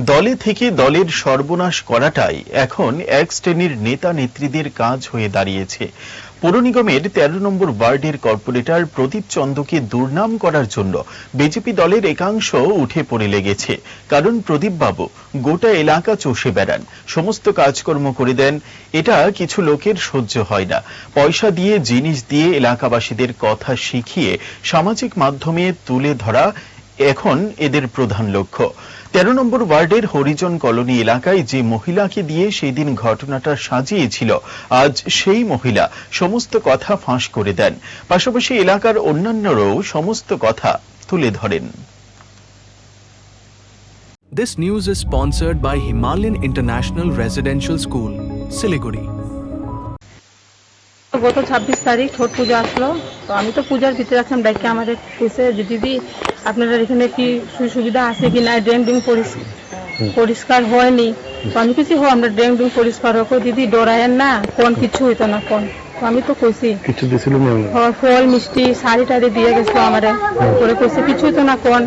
দলে থেকে দলের সর্বনাশ করাটাই এখন এক শ্রেণির নেতা নেত্রীদের কাজ হয়ে দাঁড়িয়েছে। পৌর নিগমের তেরো নম্বর ওয়ার্ডের কর্পোরেটর প্রদীপ চন্দকে দুর্নাম করার জন্য বিজেপি দলের একাংশ উঠে পড়ে লেগেছে। কারণ প্রদীপ বাবু গোটা এলাকা চষে বেড়ান। সমস্ত কাজকর্ম করে দেন। এটা কিছু লোকের সহ্য হয় না। পয়সা দিয়ে, জিনিস দিয়ে এলাকাবাসীদের কথা শিখিয়ে সামাজিক মাধ্যমে তুলে ধরা এখন এদের প্রধান লক্ষ্য। তেরো নম্বর ওয়ার্ডের হরিজন কলোনি এলাকায় যে মহিলাকে দিয়ে সেই দিন ঘটনাটা সাজিয়েছিল আজ সেই মহিলা সমস্ত কথা ফাঁস করে দেন। পাশাপাশি এলাকার অন্যান্যরাও সমস্ত কথা তুলে ধরেন। This news is sponsored by Himalayan International Residential School, Siliguri. গত ছাব্বিশ তারিখ ছট পুজো আসলো। তো আমি তো পূজার ভিতরে আছিলাম ডাইকে আমাদের কইছে যে দিদি আপনাদের এখানে কি সুবিধা আছে কি না ড্রেন ড্রিং পরিষ্কার হয়নি। তো আমি কিছু হো আমরা ড্রেন ড্রিং পরিষ্কার হোক। দিদি ডরায়েন না কোন কিছু হইতো না কোন? আমি তো কইছি কিছু দিছিল? ফল মিষ্টি শাড়ি টাড়ি দিয়ে গেছিল আমারে। করে কইছে কিছুই তো না কোন?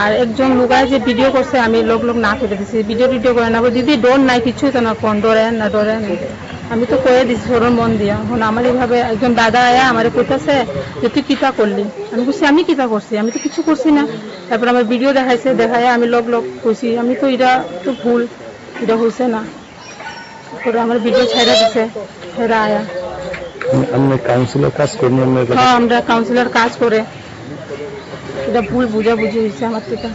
আর একজন লুগায় যে ভিডিও করছে আমি লোক লোক না করে দিছি। ভিডিও টিডিও করে না দিদি ডোর নাই কিছুই তো না কোন? ডরেন না ডরেন আমি তো কয়ে দিছি সরল মন দিয়া। এখন আমার এইভাবে একজন দাদা আয়া আমারে কইতাছে যে তুই কিতা করলি? আমি বলছি আমি কিতা করছি? আমি তো কিছু করছি না। তারপর আমার ভিডিও দেখাইছে দেখায় আমি লগ লগ কইছি আমি তো এটা তো ভুল এটা হয়েছে না। করে আমার ভিডিও ছেড়ে দিছে হেরা আয়া। আমরা কাউন্সিলর কাজ করি আমরা হ্যাঁ আমরা কাউন্সিলর কাজ করে। এটা ভুল বুঝাবুঝি হয়েছে আমার থেকে।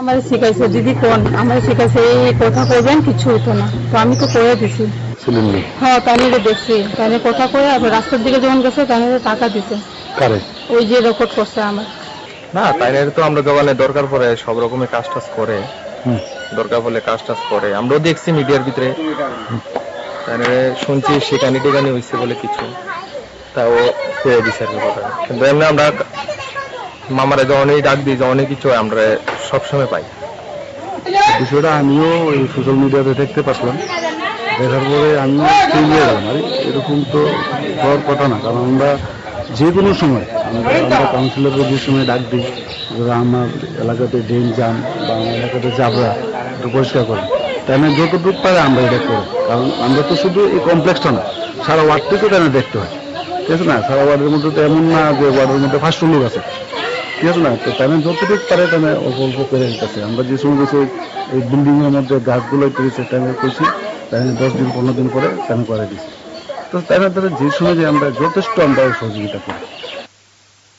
আমার শিখাইছে দিদি কোন? আমার শিখাইছে এই কথা কইবেন কিছু হতো না। তো আমি তো কয়ে দিছি। ছিলেন হ্যাঁ তাই নিয়ে দেখছি। নিয়ে কথা কয়ে আবার রাস্তার দিকে যখন গেছে তাই টাকা দিছে। কারে? ওই যে রেকর্ড করছে আমার। না তাইলে তো আমরা দোকানে দরকার পড়ে সব রকমের কাজ টাজ করে। দরকার পড়লে কাজ টাজ করে। আমরাও দেখছি মিডিয়ার ভিতরে। তাইলে শুনছি সেখানে টেকানি হয়েছে বলে কিছু। তাও পেয়ে দিছে আর কথা। কিন্তু এমনি আমরা মামারা যখনই ডাক দিই যখনই কিছু আমরা সবসময় পাই। বিষয়টা আমিও এই সোশ্যাল মিডিয়াতে দেখতে পাচ্ছিলাম। দেখার পরে আমি গেলাম আরে এরকম তো হওয়ার কথা না। কারণ আমরা যে কোনো সময় আমরা কাউন্সিলরকে যে সময় ডাক দিই আমার এলাকাতে ড্রেন জাম বা আমার এলাকাতে জাবরা, একটু পরিষ্কার করেন তাই না যতটুকু পারে আমরা এটা করি। কারণ আমরা তো শুধু এই কমপ্লেক্সটা না, সারা ওয়ার্ডটিকে তাই দেখতে হয়। ঠিক আছে না? সারা ওয়ার্ডের মধ্যে তো এমন না যে ওয়ার্ডের মধ্যে ফার্স্ট লোক আছে। ঠিক আছে না? তো তারা যতটুকু পারে তারা অল্প অল্প করে দিতেছে। আমরা যে সময় এই বিল্ডিংয়ের মধ্যে গাছগুলো তুলেছে তারা করছি তারা দশ দিন, পনেরো দিন পরে চালু করে দিচ্ছি তো তারা তারা যে সময় যে আমরা যথেষ্ট আমরা সহযোগিতা করি।